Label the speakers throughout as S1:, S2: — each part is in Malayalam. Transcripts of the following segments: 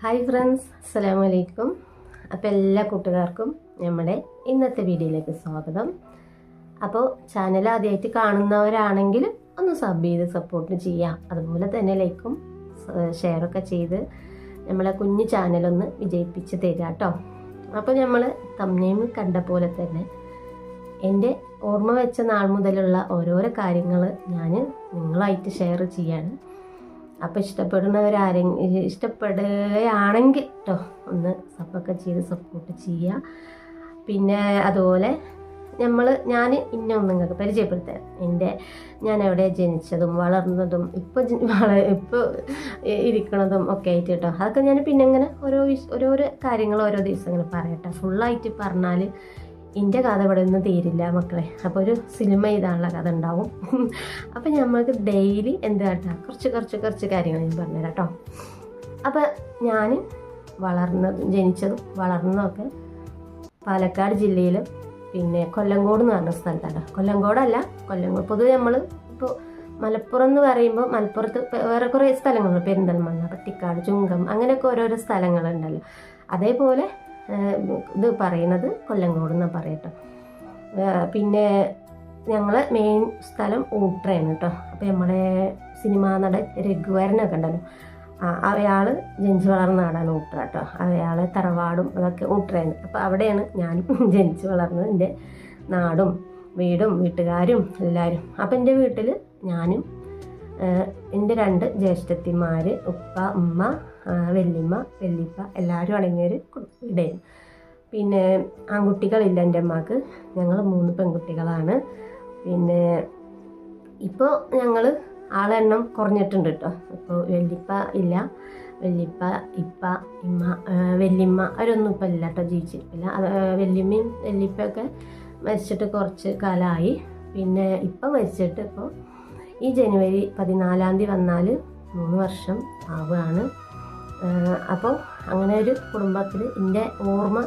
S1: ഹായ് ഫ്രണ്ട്സ് അസ്സലാമു വലൈക്കും അപ്പോൾ എല്ലാ കൂട്ടുകാർക്കും നമ്മുടെ ഇന്നത്തെ വീഡിയോയിലേക്ക് സ്വാഗതം. അപ്പോൾ ചാനൽ ആദ്യമായിട്ട് കാണുന്നവരാണെങ്കിൽ ഒന്ന് സബ് ചെയ്ത് സപ്പോർട്ട് ചെയ്യാം അതുപോലെ തന്നെ ലൈക്കും ഷെയറൊക്കെ ചെയ്ത് നമ്മളെ കുഞ്ഞു ചാനലൊന്ന് വിജയിപ്പിച്ച് തരിക കേട്ടോ. അപ്പോൾ നമ്മൾ തമ്മിൽ കണ്ട പോലെ തന്നെ എന്റെ ഓർമ്മ വെച്ച നാൾ മുതലുള്ള ഓരോരോ കാര്യങ്ങൾ ഞാൻ നിങ്ങളായിട്ട് ഷെയർ ചെയ്യാണ്. അപ്പോൾ ഇഷ്ടപ്പെടുന്നവരാരെ ഇഷ്ടപ്പെടുകയാണെങ്കിൽ കേട്ടോ ഒന്ന് സപ്പൊക്കെ ചെയ്ത് സപ്പോർട്ട് ചെയ്യുക പിന്നെ അതുപോലെ നമ്മൾ ഞാൻ ഇന്നൊന്നും നിങ്ങൾക്ക് പരിചയപ്പെടുത്താം എന്റെ ഞാൻ എവിടെ ജനിച്ചതും വളർന്നതും ഇപ്പോൾ ഇപ്പോൾ ഇരിക്കണതും ഒക്കെ ആയിട്ട് കേട്ടോ അതൊക്കെ ഞാൻ പിന്നെ ഇങ്ങനെ ഓരോ ഓരോരോ കാര്യങ്ങൾ ഓരോ ദിവസം ഇങ്ങനെ പറയട്ടെ. ഫുള്ളായിട്ട് പറഞ്ഞാൽ എന്റെ കഥ ഇവിടെ ഒന്നും തീരില്ല മക്കളെ. അപ്പോൾ ഒരു സിനിമ ഇതാണുള്ള കഥ ഉണ്ടാവും അപ്പം നമ്മൾക്ക് ഡെയിലി എന്ത് കേട്ടോ? കുറച്ച് കുറച്ച് കുറച്ച് കാര്യങ്ങൾ ഞാൻ പറഞ്ഞുതരാം കേട്ടോ അപ്പോൾ ഞാൻ വളർന്നതും ജനിച്ചതും വളർന്നതൊക്കെ പാലക്കാട് ജില്ലയിൽ പിന്നെ കൊല്ലങ്കോട് എന്ന് പറഞ്ഞ സ്ഥലത്താണ് കൊല്ലങ്കോടല്ല കൊല്ലങ്കോട് പൊതുവെ നമ്മൾ ഇപ്പോൾ മലപ്പുറം എന്ന് പറയുമ്പോൾ മലപ്പുറത്ത് വേറെ കുറേ സ്ഥലങ്ങളുണ്ട്. പെരിന്തൽമണ്ണ പട്ടിക്കാട് ചുങ്കം അങ്ങനെയൊക്കെ ഓരോരോ സ്ഥലങ്ങളുണ്ടല്ലോ. അതേപോലെ ഇത് പറയുന്നത് കൊല്ലങ്കോട് എന്നാണ് പറയട്ടോ. പിന്നെ ഞങ്ങൾ മെയിൻ സ്ഥലം ഊട്ടറയാണ് കേട്ടോ. അപ്പോൾ നമ്മുടെ സിനിമാ നടൻ രഘുവരനൊക്കെ ഉണ്ടല്ലോ അവയാൾ ജനിച്ചു വളർന്ന നാടാണ് ഊട്ടറ കേട്ടോ. അയാളെ തറവാടും അതൊക്കെ ഊട്ടറയാണ് അപ്പോൾ അവിടെയാണ് ഞാനും ജനിച്ചു വളർന്നത്. എന്റെ നാടും വീടും വീട്ടുകാരും എല്ലാവരും അപ്പം എന്റെ വീട്ടിൽ ഞാനും എന്റെ രണ്ട് ജ്യേഷ്ഠത്തിമാർ ഉപ്പ ഉമ്മ വെല്ലിമ്മ വെല്ലിപ്പ എല്ലാവരും അടങ്ങിയൊരു ഇടയും പിന്നെ ആൺകുട്ടികളില്ല എന്റെ അമ്മയ്ക്ക്. ഞങ്ങൾ മൂന്ന് പെൺകുട്ടികളാണ്. പിന്നെ ഇപ്പോൾ ഞങ്ങൾ ആളെണ്ണം കുറഞ്ഞിട്ടുണ്ട് കേട്ടോ ഇപ്പോൾ വെല്ലിപ്പ ഇല്ല. വെല്ലിപ്പ ഇപ്പ ഇമ്മ വെല്ലിമ്മ അവരൊന്നും ഇപ്പം ഇല്ല കേട്ടോ ജീവിച്ചിരിപ്പില്ല. വെല്ലിമ്മയും വെല്ലിപ്പയൊക്കെ മരിച്ചിട്ട് കുറച്ച് കാലമായി പിന്നെ ഇപ്പം മരിച്ചിട്ട് ഇപ്പോൾ ഈ ജനുവരി പതിനാലാം തീയതി വന്നാൽ മൂന്ന് വർഷം ആവുകയാണ്. അപ്പോൾ അങ്ങനെ ഒരു കുടുംബത്തിൽ എന്റെ ഓർമ്മ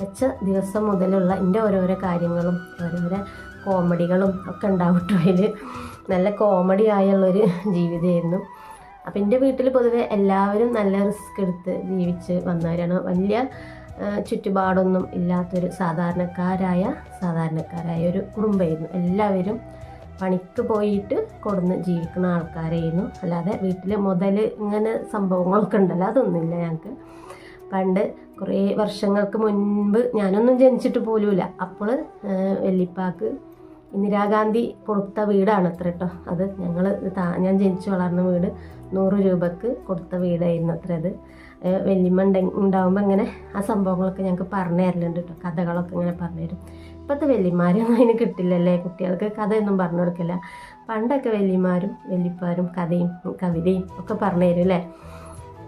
S1: വെച്ച ദിവസം മുതലുള്ള എന്റെ ഓരോരോ കാര്യങ്ങളും ഓരോരോ കോമഡികളും ഒക്കെ ഉണ്ടാവും അതിൽ നല്ല കോമഡി ആയുള്ളൊരു ജീവിതമായിരുന്നു. അപ്പം എന്റെ വീട്ടിൽ പൊതുവെ എല്ലാവരും നല്ല റിസ്ക് എടുത്ത് ജീവിച്ച് വന്നവരാണ്. വലിയ ചുറ്റുപാടൊന്നും ഇല്ലാത്തൊരു സാധാരണക്കാരായ സാധാരണക്കാരായ ഒരു കുടുംബമായിരുന്നു. എല്ലാവരും പണിക്ക് പോയിട്ട് കൊടുന്ന് ജീവിക്കുന്ന ആൾക്കാരായിരുന്നു. അല്ലാതെ വീട്ടിൽ മുതൽ ഇങ്ങനെ സംഭവങ്ങളൊക്കെ ഉണ്ടല്ലോ അതൊന്നുമില്ല ഞങ്ങൾക്ക് പണ്ട് കുറേ വർഷങ്ങൾക്ക് മുൻപ് ഞാനൊന്നും ജനിച്ചിട്ട് പോലുമില്ല. അപ്പോൾ വെള്ളിപ്പാക്ക് ഇന്ദിരാഗാന്ധി കൊടുത്ത വീടാണ് അത്ര കേട്ടോ അത് ഞങ്ങൾ ഞാൻ ജനിച്ചു വളർന്ന വീട് നൂറ് രൂപക്ക് കൊടുത്ത വീടായിരുന്നു അത്ര അത്. വെല്ലിമ ഉണ്ടാകുമ്പോൾ ഇങ്ങനെ ആ സംഭവങ്ങളൊക്കെ ഞങ്ങൾക്ക് പറഞ്ഞു തരലുണ്ട് കേട്ടോ കഥകളൊക്കെ ഇങ്ങനെ പറഞ്ഞു തരും. ഇപ്പോഴത്തെ വെല്ലിമാരൊന്നും അതിന് കിട്ടില്ലല്ലേ? കുട്ടികൾക്ക് കഥയൊന്നും പറഞ്ഞു കൊടുക്കില്ല. പണ്ടൊക്കെ വെല്ലിമാരും വെല്ലിപ്പാരും കഥയും കവിതയും ഒക്കെ പറഞ്ഞു തരും അല്ലേ?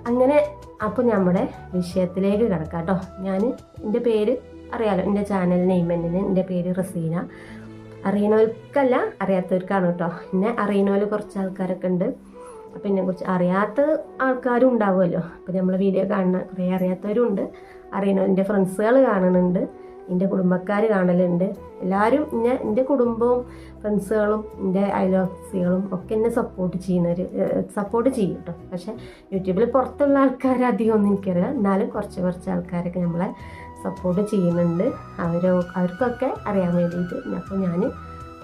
S1: അങ്ങനെ അപ്പോൾ നമ്മുടെ വിഷയത്തിലേക്ക് കിടക്കാം കേട്ടോ. ഞാൻ എന്റെ പേര് അറിയാലോ. എന്റെ ചാനൽ നെയ്മെന്നിന് എന്റെ പേര് റസീന. അറിയണവർക്കല്ല അറിയാത്തവർക്കാണ് കേട്ടോ. എന്നെ അറിയണവർ കുറച്ച് ആൾക്കാരൊക്കെ ഉണ്ട്. അപ്പം എന്നെക്കുറിച്ച് അറിയാത്ത ആൾക്കാരും ഉണ്ടാവുമല്ലോ. അപ്പോൾ നമ്മൾ വീഡിയോ കാണുന്ന കുറേ അറിയാത്തവരും ഉണ്ട്. അറിയണ എന്റെ ഫ്രണ്ട്സുകൾ കാണുന്നുണ്ട്. എന്റെ കുടുംബക്കാർ കാണലുണ്ട്. എല്ലാവരും എന്നെ എന്റെ കുടുംബവും ഫ്രണ്ട്സുകളും എന്റെ അയൽവാസികളും ഒക്കെ എന്നെ സപ്പോർട്ട് ചെയ്യുന്നവർ സപ്പോർട്ട് ചെയ്യും കേട്ടോ പക്ഷേ യൂട്യൂബിൽ പുറത്തുള്ള ആൾക്കാർ അധികം ഒന്നും എനിക്കറിയില്ല. എന്നാലും കുറച്ച് കുറച്ച് ആൾക്കാരൊക്കെ നമ്മളെ സപ്പോർട്ട് ചെയ്യുന്നുണ്ട്. അവർ അവർക്കൊക്കെ അറിയാൻ വേണ്ടിയിട്ട്. അപ്പോൾ ഞാൻ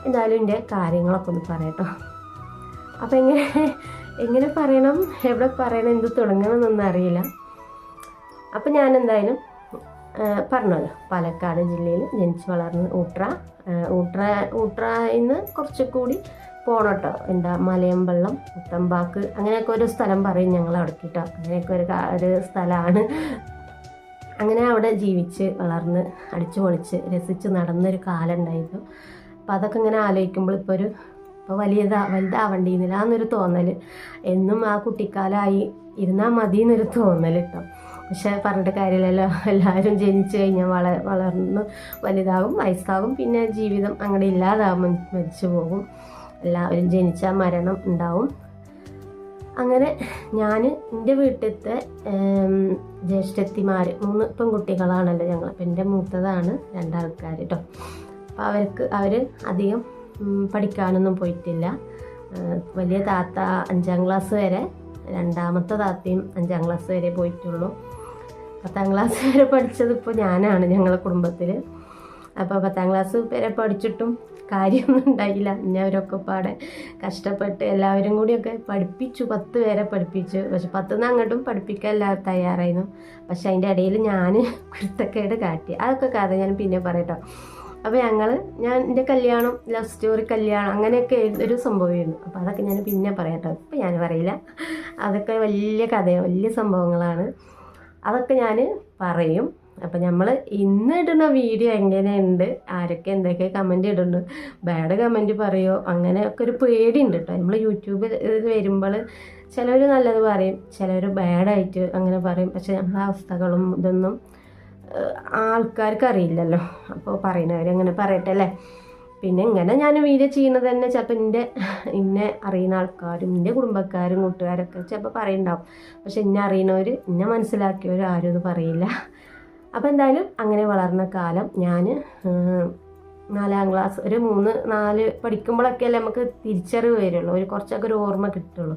S1: എന്തായാലും എന്റെ കാര്യങ്ങളൊക്കെ ഒന്ന് പറയട്ടോ അപ്പോൾ എങ്ങനെ എങ്ങനെ പറയണം? എവിടെ പറയണം? എന്ത് തുടങ്ങണം എന്നൊന്നും അറിയില്ല. അപ്പം ഞാൻ എന്തായാലും പറഞ്ഞല്ലോ. പാലക്കാട് ജില്ലയിൽ ജനിച്ച് വളർന്ന് ഊട്ട്ര ഊട്ട്ര ഊട്ട്രയിൽ നിന്ന് കുറച്ചുകൂടി പോകണം കേട്ടോ എന്താ മലയമ്പള്ളം മുത്തമ്പാക്ക് അങ്ങനെയൊക്കെ ഒരു സ്ഥലം പറയും ഞങ്ങൾ അവിടെ കേട്ടോ അങ്ങനെയൊക്കെ ഒരു ഒരു സ്ഥലമാണ് അങ്ങനെ അവിടെ ജീവിച്ച് വളർന്ന് അടിച്ചു പൊളിച്ച് രസിച്ച് നടന്നൊരു കാലം ഉണ്ടായിരുന്നു അപ്പം അതൊക്കെ ഇങ്ങനെ ആലോചിക്കുമ്പോൾ ഇപ്പോൾ ഒരു ഇപ്പോൾ വലിയതാ വലുതാവണ്ടിയിരുന്നില്ല എന്നൊരു തോന്നൽ എന്നും ആ കുട്ടിക്കാലമായി ഇരുന്നാൽ മതി എന്നൊരു തോന്നൽ കേട്ടോ പക്ഷെ പറഞ്ഞിട്ട് കാര്യമില്ലല്ലോ. എല്ലാവരും ജനിച്ചു കഴിഞ്ഞാൽ വള വളർന്ന് വലുതാകും വയസ്സാകും പിന്നെ ജീവിതം അങ്ങനെ ഇല്ലാതാകും മരിച്ചു പോകും. എല്ലാവരും ജനിച്ചാൽ മരണം ഉണ്ടാവും. അങ്ങനെ ഞാൻ എന്റെ വീട്ടിലത്തെ ജ്യേഷ്ഠത്തിമാർ മൂന്ന് പെൺകുട്ടികളാണല്ലോ ഞങ്ങൾ അപ്പം എന്റെ മൂത്തതാണ് രണ്ടാൾക്കാർ കേട്ടോ അപ്പോൾ അവർക്ക് അവർ അധികം പഠിക്കാനൊന്നും പോയിട്ടില്ല. വലിയ താത്ത അഞ്ചാം ക്ലാസ് വരെ രണ്ടാമത്തെ താത്തയും അഞ്ചാം ക്ലാസ് വരെ പോയിട്ടുള്ളൂ. പത്താം ക്ലാസ് വരെ പഠിച്ചത് ഇപ്പോൾ ഞാനാണ് ഞങ്ങളുടെ കുടുംബത്തിൽ അപ്പോൾ പത്താം ക്ലാസ് വരെ പഠിച്ചിട്ടും കാര്യമൊന്നും ഉണ്ടായില്ല. പിന്നെ അവരൊക്കെ പാടെ കഷ്ടപ്പെട്ട് എല്ലാവരും കൂടിയൊക്കെ പഠിപ്പിച്ചു പത്ത് പേരെ പഠിപ്പിച്ചു. പക്ഷെ പത്തുനിന്ന് അങ്ങോട്ടും പഠിപ്പിക്കാൻ എല്ലാവരും തയ്യാറായിരുന്നു. പക്ഷെ അതിന്റെ ഇടയിൽ ഞാൻ കുരുത്തക്കേട് കാട്ടി. അതൊക്കെ കഥ ഞാൻ പിന്നെ പറയട്ടോ. അപ്പോൾ ഞങ്ങൾ ഞാൻ എന്റെ കല്യാണം ലവ് സ്റ്റോറി കല്യാണം അങ്ങനെയൊക്കെ ഒരു സംഭവമായിരുന്നു. അപ്പോൾ അതൊക്കെ ഞാൻ പിന്നെ പറയാട്ടോ. ഇപ്പം ഞാൻ പറയില്ല. അതൊക്കെ വലിയ കഥയാണ് വലിയ സംഭവങ്ങളാണ്. അതൊക്കെ ഞാൻ പറയും. അപ്പം നമ്മൾ ഇന്ന് ഇടുന്ന വീഡിയോ എങ്ങനെയുണ്ട്? ആരൊക്കെ എന്തൊക്കെ കമന്റ് ഇടുന്നു? ബാഡ് കമന്റ് പറയുമോ അങ്ങനെയൊക്കെ ഒരു പേടിയുണ്ട് കേട്ടോ നമ്മൾ യൂട്യൂബിൽ വരുമ്പോൾ ചിലവർ നല്ലത് പറയും ചിലവർ ബാഡായിട്ട് അങ്ങനെ പറയും. പക്ഷെ നമ്മളെ അവസ്ഥകളും ഇതൊന്നും ആൾക്കാർക്ക് അറിയില്ലല്ലോ. അപ്പോൾ പറയുന്നവരങ്ങനെ പറയട്ടെ അല്ലേ? പിന്നെ ഇങ്ങനെ ഞാൻ വീഡിയോ ചെയ്യുന്നത് തന്നെ ചിലപ്പോൾ എന്റെ എന്നെ അറിയുന്ന ആൾക്കാരും എന്റെ കുടുംബക്കാരും കൂട്ടുകാരൊക്കെ ചിലപ്പോൾ പറയുന്നുണ്ടാവും പക്ഷെ എന്നെ അറിയുന്നവർ എന്നെ മനസ്സിലാക്കിയവർ ആരും ഇത് പറയില്ല. അപ്പോൾ എന്തായാലും അങ്ങനെ വളർന്ന കാലം ഞാൻ നാലാം ക്ലാസ് ഒരു മൂന്ന് നാല് പഠിക്കുമ്പോഴൊക്കെയല്ലേ നമുക്ക് തിരിച്ചറിവ് വരുള്ളൂ. ഒരു കുറച്ചൊക്കെ ഒരു ഓർമ്മ കിട്ടുള്ളൂ.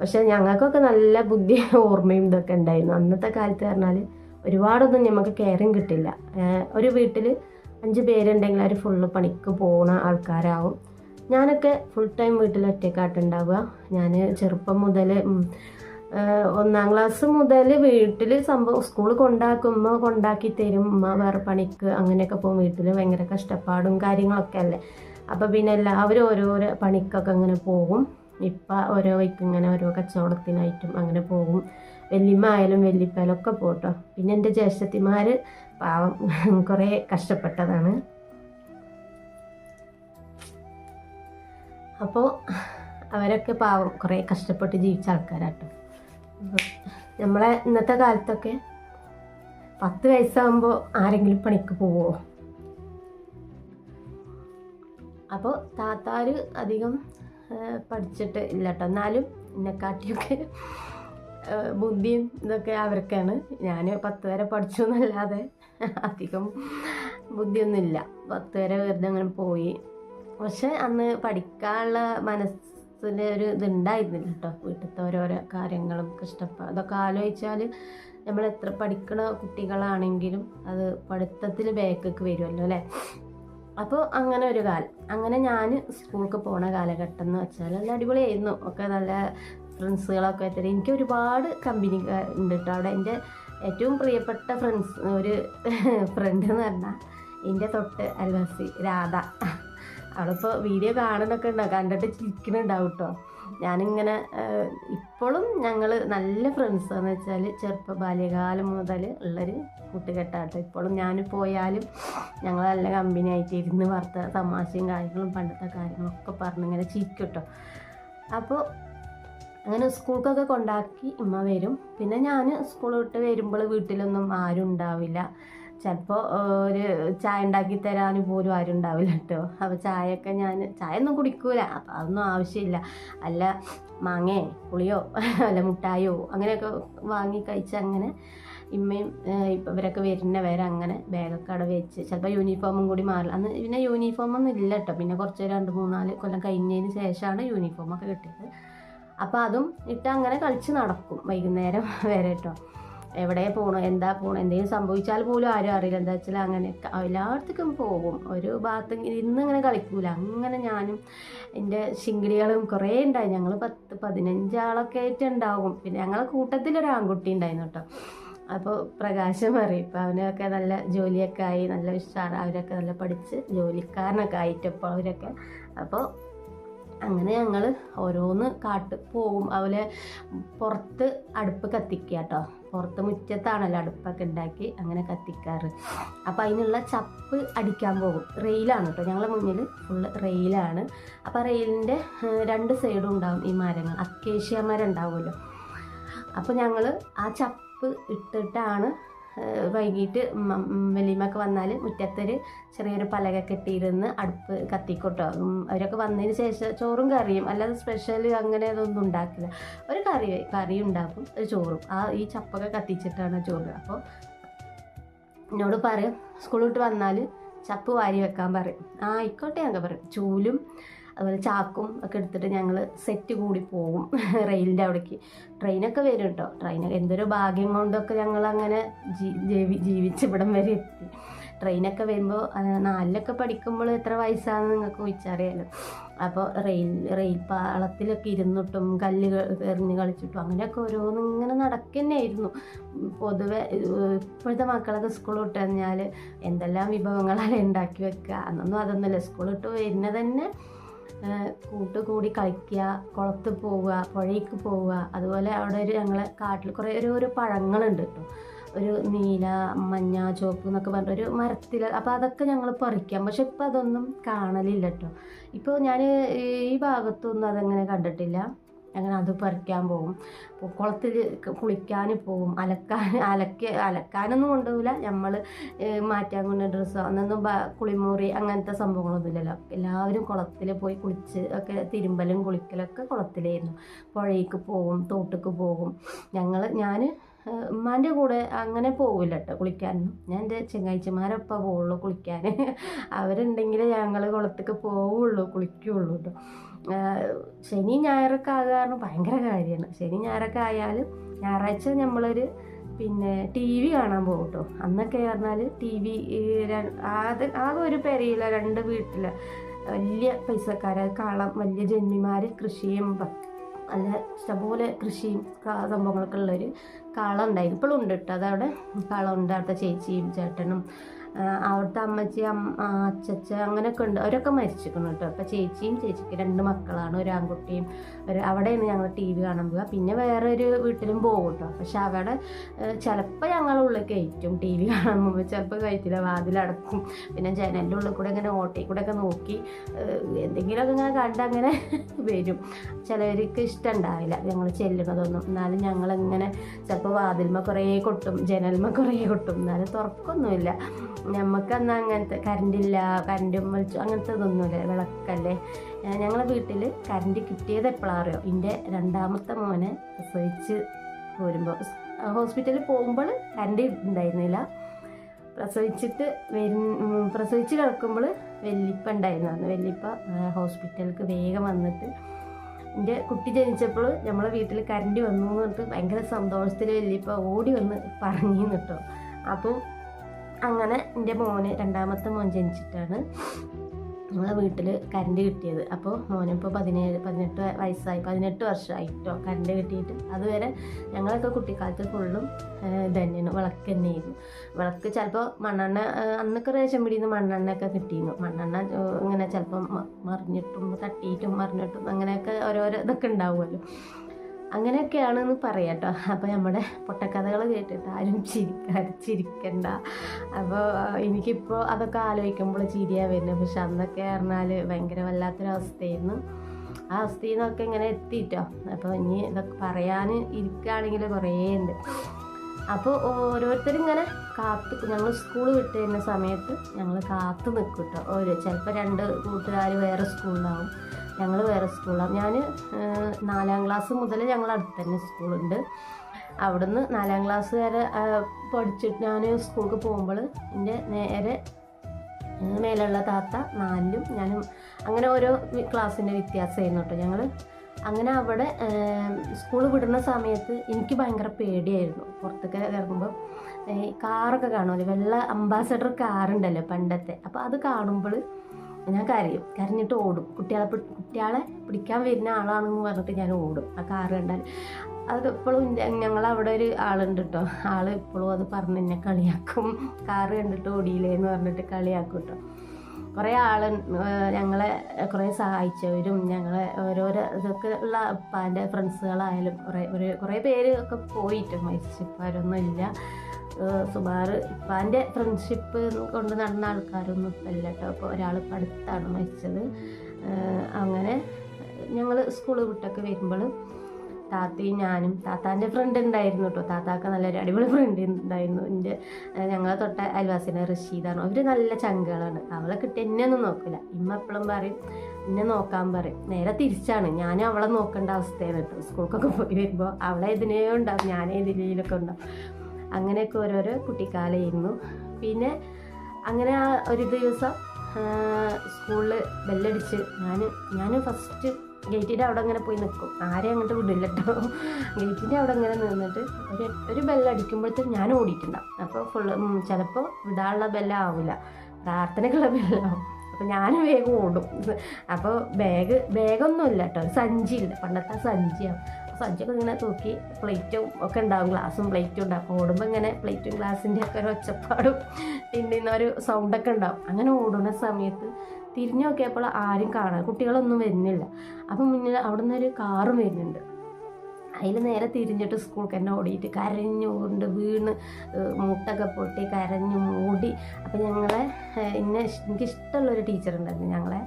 S1: പക്ഷേ ഞങ്ങൾക്കൊക്കെ നല്ല ബുദ്ധി ഓർമ്മയും ഇതൊക്കെ ഉണ്ടായിരുന്നു. അന്നത്തെ കാലത്ത് പറഞ്ഞാൽ ഒരുപാടൊന്നും നമുക്ക് കെയറിങ് കിട്ടില്ല. ഒരു വീട്ടിൽ അഞ്ച് പേരുണ്ടെങ്കിൽ അവർ ഫുള്ള് പണിക്ക് പോകുന്ന ആൾക്കാരാവും. ഞാനൊക്കെ ഫുൾ ടൈം വീട്ടിൽ ഒറ്റക്കാട്ടുണ്ടാവുക ഞാൻ ചെറുപ്പം മുതൽ ഒന്നാം ക്ലാസ് മുതൽ വീട്ടിൽ സംഭവം സ്കൂൾ കൊണ്ടാക്കുമ്പോൾ കൊണ്ടാക്കി തരും. ഉമ്മ വേറെ പണിക്ക് അങ്ങനെയൊക്കെ പോകും. വീട്ടിൽ ഭയങ്കര കഷ്ടപ്പാടും കാര്യങ്ങളൊക്കെ അല്ലേ? അപ്പോൾ പിന്നെ എല്ലാവരും ഓരോരോ പണിക്കൊക്കെ അങ്ങനെ പോകും. ഇപ്പം ഓരോ വൈക്ക് ഇങ്ങനെ ഓരോ കച്ചവടത്തിനായിട്ടും അങ്ങനെ പോകും. വെല്ലിമ്മ ആയാലും വെല്ലിപ്പയാലും ഒക്കെ പോട്ടോ. പിന്നെ എന്റെ ജ്യേഷ്ഠത്തിമാർ പാവം. കുറേ കഷ്ടപ്പെട്ടതാണ്. അപ്പോൾ അവരൊക്കെ പാവം കുറേ കഷ്ടപ്പെട്ട് ജീവിച്ച ആൾക്കാരാട്ടോ. നമ്മളെ ഇന്നത്തെ കാലത്തൊക്കെ പത്ത് വയസ്സാകുമ്പോൾ ആരെങ്കിലും പണിക്ക് പോവോ? അപ്പോൾ താത്താര് അധികം പഠിച്ചിട്ട് ഇല്ല കേട്ടോ എന്നാലും എന്നെക്കാട്ടിയൊക്കെ കാട്ടിയൊക്കെ ബുദ്ധിയും ഇതൊക്കെ അവർക്കാണ്. ഞാൻ പത്ത് വരെ പഠിച്ചു എന്നല്ലാതെ അധികം ബുദ്ധിയൊന്നുമില്ല. പത്ത് വരെ വെറുതെ അങ്ങനെ പോയി. പക്ഷെ അന്ന് പഠിക്കാനുള്ള മനസ്സിന്റെ ഒരു ഇതുണ്ടായിരുന്നില്ല കേട്ടോ. വീട്ടിലത്തെ ഓരോരോ കാര്യങ്ങളും കഷ്ടപ്പാട് അതൊക്കെ ആലോചിച്ചാൽ നമ്മൾ എത്ര പഠിക്കണ കുട്ടികളാണെങ്കിലും അത് പഠിത്തത്തിൽ ബേക്കൊക്കെ വരുമല്ലോ അല്ലേ? അപ്പോൾ അങ്ങനെ ഒരു കാലം. അങ്ങനെ ഞാൻ സ്കൂൾക്ക് പോണ കാലഘട്ടം എന്ന് വെച്ചാൽ നല്ല അടിപൊളിയായിരുന്നു. ഒക്കെ നല്ല ഫ്രണ്ട്സുകളൊക്കെ ആയിട്ട്. എനിക്ക് ഒരുപാട് കമ്പനി ഉണ്ട് കേട്ടോ. അവിടെ എന്റെ ഏറ്റവും പ്രിയപ്പെട്ട ഫ്രണ്ട്സ് ഒരു ഫ്രണ്ട് എന്ന് പറഞ്ഞാൽ എന്റെ തൊട്ട് അയൽവാസി രാധ. അവളിപ്പോൾ വീഡിയോ കാണുന്നൊക്കെ ഉണ്ടാവും കണ്ടിട്ട് ചിരിക്കുന്നുണ്ടാവും കേട്ടോ ഞാനിങ്ങനെ ഇപ്പോഴും ഞങ്ങൾ നല്ല ഫ്രണ്ട്സ് വെച്ചാൽ ചെറുപ്പ ബാല്യകാലം മുതൽ ഉള്ളൊരു കൂട്ടുകെട്ടാട്ടോ ഇപ്പോഴും ഞാൻ പോയാലും ഞങ്ങൾ നല്ല കമ്പനി ആയിട്ട് ഇരുന്ന് വാർത്ത തമാശയും കാര്യങ്ങളും പണ്ടത്തെ കാര്യങ്ങളൊക്കെ പറഞ്ഞിങ്ങനെ ചിരിക്കും കേട്ടോ അപ്പോൾ അങ്ങനെ സ്കൂൾക്കൊക്കെ കൊണ്ടാക്കി ഉമ്മ വരും. പിന്നെ ഞാൻ സ്കൂൾ വിട്ട് വരുമ്പോൾ വീട്ടിലൊന്നും ആരും ഉണ്ടാവില്ല. ചിലപ്പോൾ ഒരു ചായ ഉണ്ടാക്കി തരാൻ പോലും ആരും ഉണ്ടാവില്ല കേട്ടോ അപ്പോൾ ചായയൊക്കെ ഞാൻ ചായ ഒന്നും കുടിക്കൂല. അപ്പം അതൊന്നും ആവശ്യമില്ല. അല്ല മാങ്ങയോ പുളിയോ അല്ല മുട്ടായോ അങ്ങനെയൊക്കെ വാങ്ങി കഴിച്ച് അങ്ങനെ ഇമ്മയും ഇപ്പം ഇവരൊക്കെ വരുന്ന വരെ അങ്ങനെ ബാഗൊക്കെ അവിടെ വെച്ച് ചിലപ്പോൾ യൂണിഫോമും കൂടി മാറില്ല അന്ന് പിന്നെ യൂണിഫോമൊന്നും ഇല്ല കേട്ടോ പിന്നെ കുറച്ച് രണ്ട് മൂന്നാൽ കൊല്ലം കഴിഞ്ഞതിന് ശേഷമാണ് യൂണിഫോമൊക്കെ കിട്ടിയത്. അപ്പോൾ അതും ഇട്ട് അങ്ങനെ കളിച്ച് നടക്കും വൈകുന്നേരം വരെ കേട്ടോ എവിടെ പോകണം എന്താ പോകണം എന്തെങ്കിലും സംഭവിച്ചാൽ പോലും ആരും അറിയില്ല. എന്താ വെച്ചാൽ അങ്ങനെ എല്ലായിടത്തേക്കും പോകും. ഒരു ഭാഗത്ത് ഇന്നിങ്ങനെ കളിക്കൂല. അങ്ങനെ ഞാനും എന്റെ ശിങ്കിടികളും കുറേ ഉണ്ടായി. ഞങ്ങൾ പത്ത് പതിനഞ്ചാളൊക്കെ ആയിട്ട് ഉണ്ടാവും. പിന്നെ ഞങ്ങളെ കൂട്ടത്തിൽ ഒരു ആൺകുട്ടി ഉണ്ടായിരുന്നു കേട്ടോ അപ്പോൾ പ്രകാശം പറയും ഇപ്പം അവനൊക്കെ നല്ല ജോലിയൊക്കെ ആയി നല്ല ഉഷാർ അവരൊക്കെ നല്ല പഠിച്ച് ജോലിക്കാരനൊക്കെ ആയിട്ടപ്പോൾ അവരൊക്കെ. അപ്പോൾ അങ്ങനെ ഞങ്ങൾ ഓരോന്ന് കാട്ട് പോകും. അതുപോലെ പുറത്ത് അടുപ്പ് കത്തിക്കുക കേട്ടോ പുറത്ത് മുറ്റത്താണല്ലോ അടുപ്പൊക്കെ ഉണ്ടാക്കി അങ്ങനെ കത്തിക്കാറ്. അപ്പോൾ അതിനുള്ള ചപ്പ് അടിക്കാൻ പോകും. റെയിലാണ് കേട്ടോ ഞങ്ങളെ മുന്നിൽ ഫുള്ള് റെയിലാണ്. അപ്പോൾ റെയിലിന്റെ രണ്ട് സൈഡും ഉണ്ടാവും ഈ മരങ്ങൾ. അക്കേഷ്യ മരം ഉണ്ടാവുമല്ലോ അപ്പോൾ ഞങ്ങൾ ആ ചപ്പ് ഇട്ടിട്ടാണ് വൈകിട്ട് വലിയമ്മയൊക്കെ വന്നാൽ മുറ്റത്തൊരു ചെറിയൊരു പലക കെട്ടിയിരുന്ന് അടുപ്പ് കത്തിക്കോട്ടോ. അവരൊക്കെ വന്നതിന് ശേഷം ചോറും കറിയും. അല്ലാതെ സ്പെഷ്യൽ അങ്ങനെ അതൊന്നും ഉണ്ടാക്കില്ല. ഒരു കറി കറി ഉണ്ടാക്കും ഒരു ചോറും. ആ ഈ ചപ്പൊക്കെ കത്തിച്ചിട്ടാണ് ചോറ്. അപ്പോൾ എന്നോട് പറയും സ്കൂളിൽ വിട്ട് വന്നാൽ ചപ്പ് വാരി വെക്കാൻ പറയും. ആ ആയിക്കോട്ടെ ഞങ്ങൾക്ക് പറയും. ചൂലും അതുപോലെ ചാക്കും ഒക്കെ എടുത്തിട്ട് ഞങ്ങൾ സെറ്റ് കൂടി പോകും റെയിലിന്റെ അവിടേക്ക്. ട്രെയിനൊക്കെ വരും കേട്ടോ ട്രെയിനൊക്കെ എന്തൊരു ഭാഗ്യം കൊണ്ടൊക്കെ ഞങ്ങൾ അങ്ങനെ ജീവി ജീവിച്ച് ഇവിടം വരെ എത്തി. ട്രെയിനൊക്കെ വരുമ്പോൾ നാലിലൊക്കെ പഠിക്കുമ്പോൾ എത്ര വയസ്സാണെന്ന് നിങ്ങൾക്ക് ചോദിച്ചറിയാലോ അപ്പോൾ റെയിൽ റെയിൽ പാളത്തിലൊക്കെ ഇരുന്നിട്ടും കല്ല് എറിഞ്ഞ് കളിച്ചിട്ടും അങ്ങനെയൊക്കെ ഓരോന്നും ഇങ്ങനെ നടക്കുന്നതായിരുന്നു പൊതുവെ ഇപ്പോഴത്തെ മക്കളൊക്കെ സ്കൂൾ വിട്ട് കഴിഞ്ഞാൽ എന്തെല്ലാം വിഭവങ്ങളാണ് ഉണ്ടാക്കി വെക്കുക അന്നൊന്നും അതൊന്നുമില്ല. സ്കൂൾ വിട്ട് വരുന്നത് തന്നെ കൂട്ടുകൂടി കളിക്കുക കുളത്ത് പോവുക പുഴയ്ക്ക് പോവുക. അതുപോലെ അവിടെ ഒരു ഞങ്ങളെ കാട്ടിൽ കുറേ ഒരു ഒരു പഴങ്ങളുണ്ട് കേട്ടോ. ഒരു നീല മഞ്ഞ ചുവപ്പ് എന്നൊക്കെ പറഞ്ഞ ഒരു മരത്തിൽ അപ്പോൾ അതൊക്കെ ഞങ്ങൾ പറിക്കാം. പക്ഷെ ഇപ്പോൾ അതൊന്നും കാണലില്ല കേട്ടോ. ഇപ്പോൾ ഞാൻ ഈ ഭാഗത്തൊന്നും അതങ്ങനെ കണ്ടിട്ടില്ല. അങ്ങനെ അത് പറിക്കാൻ പോകും കുളത്തിൽ കുളിക്കാൻ പോകും അലക്കാൻ അലക്ക അലക്കാനൊന്നും കൊണ്ടുപോകില്ല നമ്മൾ മാറ്റാൻ കൊണ്ട് ഡ്രസ്സോ അന്നൊന്നും കുളിമുറി അങ്ങനത്തെ സംഭവങ്ങളൊന്നും ഇല്ലല്ലോ എല്ലാവരും കുളത്തിൽ പോയി കുളിച്ച് ഒക്കെ തിരുമ്പലും കുളിക്കലൊക്കെ കുളത്തിലായിരുന്നു. പുഴയ്ക്ക് പോകും തോട്ടുക്ക് പോകും ഞങ്ങൾ ഞാൻ ഉമ്മാന്റെ കൂടെ അങ്ങനെ പോകില്ല കേട്ടോ കുളിക്കാനൊന്നും. ഞാൻ എന്റെ ചെങ്ങാഴ്ചമാരൊപ്പം പോവുള്ളൂ കുളിക്കാൻ അവരുണ്ടെങ്കിൽ ഞങ്ങൾ കുളത്തേക്ക് പോവുള്ളൂ കുളിക്കുകയുള്ളൂ കേട്ടോ ശനി ഞായറൊക്കെ ആകുക കാരണം ഭയങ്കര കാര്യമാണ്. ശനി ഞായറൊക്കെ ആയാൽ ഞായറാഴ്ച നമ്മളൊരു പിന്നെ ടി വി കാണാൻ പോകും കേട്ടോ അന്നൊക്കെ പറഞ്ഞാൽ ടി വി അത് ആകെ ഒരു പെരയില്ല രണ്ട് വീട്ടിൽ വലിയ പൈസക്കാരെ കാളം വലിയ ജന്മിമാർ കൃഷിയും നല്ല ഇഷ്ടംപോലെ കൃഷിയും സംഭവങ്ങളൊക്കെ ഉള്ളൊരു കാളം ഉണ്ടായിരുന്നു. ഇപ്പോഴും ഉണ്ട് കേട്ടോ അതവിടെ കാളം ഉണ്ട്. ചേച്ചിയും ചേട്ടനും അവിടുത്തെ അമ്മച്ചി അച്ചച്ച അങ്ങനെയൊക്കെ ഉണ്ട്. അവരൊക്കെ മരിച്ചിരിക്കണം കേട്ടോ. അപ്പം ചേച്ചിയും ചേച്ചിക്ക് രണ്ട് മക്കളാണ്. ഒരു ആൺകുട്ടിയും ഒരു അവിടെയാണ് ഞങ്ങൾ ടി വി കാണാൻ പോവുക. പിന്നെ വേറെ ഒരു വീട്ടിലും പോകും കേട്ടോ. പക്ഷെ അവിടെ ചിലപ്പോൾ ഞങ്ങളുള്ളിൽ കയറ്റും ടി വി കാണാൻ പോകുമ്പോൾ ചിലപ്പോൾ കയറ്റില്ല. വാതിലടക്കും പിന്നെ ജനലിന്റെ ഉള്ളിൽ കൂടെ ഇങ്ങനെ ഓട്ടയിൽ കൂടെ ഒക്കെ നോക്കി എന്തെങ്കിലുമൊക്കെ ഇങ്ങനെ കണ്ട് അങ്ങനെ വരും. ചിലവർക്ക് ഇഷ്ടം ഉണ്ടാവില്ല. ഞങ്ങൾ ചെല്ലുന്നതൊന്നും. എന്നാലും ഞങ്ങളിങ്ങനെ ചിലപ്പോൾ വാതിൽമ കുറേ കൊട്ടും ജനൽമ കുറേ കൊട്ടും. എന്നാലും തുറക്കൊന്നുമില്ല. നമുക്കന്ന് അങ്ങനത്തെ കറണ്ടില്ല കറണ്ടും വലിച്ചു അങ്ങനത്തെ ഇതൊന്നുമില്ല വിളക്കല്ലേ ഞങ്ങളെ വീട്ടിൽ കറണ്ട് കിട്ടിയത് എപ്പോഴാണ് അറിയോ എന്റെ രണ്ടാമത്തെ മോനെ പ്രസവിച്ച് പോരുമ്പോൾ ഹോസ്പിറ്റലിൽ പോകുമ്പോൾ കറണ്ട് ഉണ്ടായിരുന്നില്ല. പ്രസവിച്ചിട്ട് വരും പ്രസവിച്ച് കിടക്കുമ്പോൾ വെല്ലിപ്പ ഉണ്ടായിരുന്നു. അന്ന് വെല്ലിപ്പ ഹോസ്പിറ്റലിലേക്ക് വേഗം വന്നിട്ട് എന്റെ കുട്ടി ജനിച്ചപ്പോൾ നമ്മളെ വീട്ടിൽ കറണ്ട് വന്നു എന്ന് പറഞ്ഞിട്ട് ഭയങ്കര സന്തോഷത്തിൽ വെല്ലിപ്പ ഓടി വന്ന് പറഞ്ഞു കേട്ടോ. അപ്പോൾ അങ്ങനെ എന്റെ മോന് രണ്ടാമത്തെ മോൻ ജനിച്ചിട്ടാണ് നമ്മളെ വീട്ടിൽ കറണ്ട് കിട്ടിയത്. അപ്പോൾ മോനിപ്പോൾ പതിനേഴ് പതിനെട്ട് വയസ്സായി പതിനെട്ട് വർഷമായി കേട്ടോ കറണ്ട് കിട്ടിയിട്ട്. അതുവരെ ഞങ്ങളൊക്കെ കുട്ടിക്കാലത്ത് ഫുള്ളും ഇതന്നെയാണ് തന്നെയാണ് വിളക്ക് തന്നെയായിരുന്നു. വിളക്ക് ചിലപ്പോൾ മണ്ണെണ്ണ അന്നൊക്കെ റേഷൻ പിടിയിൽ മണ്ണെണ്ണ ഒക്കെ കിട്ടിയിരുന്നു. മണ്ണെണ്ണ ഇങ്ങനെ ചിലപ്പം മറിഞ്ഞിട്ടും തട്ടിയിട്ടും മറിഞ്ഞിട്ടും അങ്ങനെയൊക്കെ ഓരോരോ ഇതൊക്കെ ഉണ്ടാവുമല്ലോ. അങ്ങനെയൊക്കെയാണെന്ന് പറയാം കേട്ടോ അപ്പോൾ നമ്മുടെ പൊട്ടക്കഥകൾ കേട്ടിട്ട് ആരും ചിരിക്കാ ചിരിക്കണ്ട. അപ്പോൾ എനിക്കിപ്പോൾ അതൊക്കെ ആലോചിക്കുമ്പോൾ ചിരിയാണ് വരുന്നത്. പക്ഷെ അന്നൊക്കെ പറഞ്ഞാൽ ഭയങ്കര വല്ലാത്തൊരവസ്ഥയായിരുന്നു. ആ അവസ്ഥയിൽ നിന്നൊക്കെ ഇങ്ങനെ എത്തിയിട്ടോ അപ്പോൾ ഇനി ഇതൊക്കെ പറയാൻ ഇരിക്കുകയാണെങ്കിൽ കുറേ ഉണ്ട്. അപ്പോൾ ഓരോരുത്തരും ഇങ്ങനെ കാത്തു ഞങ്ങൾ സ്കൂൾ വിട്ട് തരുന്ന സമയത്ത് ഞങ്ങൾ കാത്തു നിൽക്കും കേട്ടോ. ഓരോ ചിലപ്പോൾ രണ്ട് കൂട്ടുകാർ വേറെ സ്കൂളിലാവും. ഞങ്ങൾ വേറെ സ്കൂളാണ് ഞാൻ നാലാം ക്ലാസ് മുതൽ ഞങ്ങൾ അടുത്ത് തന്നെ സ്കൂളുണ്ട് അവിടുന്ന് നാലാം ക്ലാസ് വരെ പഠിച്ചിട്ട് ഞാൻ സ്കൂൾക്ക് പോകുമ്പോൾ എന്റെ നേരെ മേലുള്ള താത്ത നാലിലും ഞാനും അങ്ങനെ ഓരോ ക്ലാസ്സിന്റെ വ്യത്യാസമായിരുന്നു കേട്ടോ ഞങ്ങൾ അങ്ങനെ അവിടെ സ്കൂൾ വിടുന്ന സമയത്ത് എനിക്ക് ഭയങ്കര പേടിയായിരുന്നു. പുറത്തൊക്കെ ഇറങ്ങുമ്പോൾ കാറൊക്കെ കാണുമല്ലോ വെള്ള അംബാസഡർ കാറുണ്ടല്ലോ പണ്ടത്തെ. അപ്പോൾ അത് കാണുമ്പോൾ ഞാൻ കരയും. കരഞ്ഞിട്ട് ഓടും. കുട്ടികളെ കുട്ടികളെ പിടിക്കാൻ വരുന്ന ആളാണെന്ന് പറഞ്ഞിട്ട് ഞാൻ ഓടും. ആ കാറ് കണ്ടാൽ. അത് ഇപ്പോഴും ഞങ്ങളവിടെ ഒരു ആളുണ്ട് കേട്ടോ ആൾ ഇപ്പോഴും അത് പറഞ്ഞ് എന്നെ കളിയാക്കും. കാറ് കണ്ടിട്ട് ഓടിയില്ലേ എന്ന് പറഞ്ഞിട്ട് കളിയാക്കും കേട്ടോ കുറേ ആൾ ഞങ്ങളെ കുറേ സഹായിച്ചവരും ഞങ്ങളെ ഓരോരോ ഇതൊക്കെ ഉള്ള ഉപ്പാന്റെ ഫ്രണ്ട്സുകളായാലും കുറേ ഒരു കുറേ പേര് ഒക്കെ പോയിട്ട് മരിച്ചിപ്പാരൊന്നും ഇല്ല സുമാർ ഇപ്പാന്റെ ഫ്രണ്ട്ഷിപ്പ് കൊണ്ട് നടന്ന ആൾക്കാരൊന്നും ഇപ്പം ഇല്ല കേട്ടോ അപ്പോൾ ഒരാൾ ഇപ്പം അടുത്താണ് മരിച്ചത്. അങ്ങനെ ഞങ്ങൾ സ്കൂൾ വിട്ടൊക്കെ വരുമ്പോൾ താത്തയും ഞാനും താത്താന്റെ ഫ്രണ്ട് ഉണ്ടായിരുന്നു കേട്ടോ താത്താക്ക് നല്ലൊരു അടിപൊളി ഫ്രണ്ട് ഉണ്ടായിരുന്നു എന്റെ ഞങ്ങളെ തൊട്ട അയൽവാസിനെ റഷീദാണ്. അവർ നല്ല ചങ്കുകളാണ് അവളെ കിട്ടി എന്നെ ഒന്നും നോക്കില്ല ഇമ്മ എപ്പോഴും പറയും എന്നെ നോക്കാൻ പറയും. നേരെ തിരിച്ചാണ്. ഞാനും അവളെ നോക്കേണ്ട അവസ്ഥയാണ് കേട്ടോ സ്കൂൾക്കൊക്കെ പോയി വരുമ്പോൾ അവളെ ഇതിനേ ഉണ്ടാവും ഞാനേ ഇതിലൊക്കെ ഉണ്ടാവും. അങ്ങനെയൊക്കെ ഓരോരോ കുട്ടിക്കാലമായിരുന്നു. പിന്നെ അങ്ങനെ ആ ഒരു ദിവസം സ്കൂളിൽ ബെല്ലടിച്ച് ഞാൻ ഞാൻ ഫസ്റ്റ് ഗേറ്റിന്റെ അവിടെ അങ്ങനെ പോയി നിൽക്കും ആരെയും അങ്ങോട്ട് വിടില്ലട്ടോ. ഗേറ്റിന്റെ അവിടെ അങ്ങനെ നിന്നിട്ട് ഒരു ഒരു ബെല്ലടിക്കുമ്പോഴത്തേക്കും ഞാൻ ഓടിയിട്ടുണ്ടാവും. അപ്പോൾ ഫുള്ള് ചിലപ്പോൾ വിടാനുള്ള ബെല്ലാവില്ല പ്രാർത്ഥനയ്ക്കുള്ള ബെല്ലാവും അപ്പോൾ ഞാൻ വേഗം ഓടും. അപ്പോൾ ബാഗ് ബാഗൊന്നുമില്ല കേട്ടോ. സഞ്ചിയില്ല പണ്ടത്തെ സഞ്ചിയാണ് സഞ്ചിയൊക്കെ ഇങ്ങനെ തൂക്കി പ്ലേറ്റും ഒക്കെ ഉണ്ടാവും ഗ്ലാസും പ്ലേറ്റും ഉണ്ടാവും. അപ്പോൾ ഓടുമ്പോൾ ഇങ്ങനെ പ്ലേറ്റും ഗ്ലാസിന്റെ ഒക്കെ ഒരു ഒച്ചപ്പാടും പിന്നെ ഒരു സൗണ്ടൊക്കെ ഉണ്ടാവും. അങ്ങനെ ഓടുന്ന സമയത്ത് തിരിഞ്ഞു നോക്കിയപ്പോൾ ആരും കാണാൻ കുട്ടികളൊന്നും വരുന്നില്ല. അപ്പം മുന്നിൽ അവിടെ നിന്നൊരു കാറും വരുന്നുണ്ട്. അതിൽ നേരെ തിരിഞ്ഞിട്ട് സ്കൂൾ തന്നെ ഓടിയിട്ട് കരഞ്ഞുകൊണ്ട് വീണ് മുട്ടൊക്കെ പൊട്ടി കരഞ്ഞു മൂടി. അപ്പം ഞങ്ങളെ എന്നെ എനിക്കിഷ്ടമുള്ളൊരു ടീച്ചറുണ്ടായിരുന്നു ഞങ്ങളെ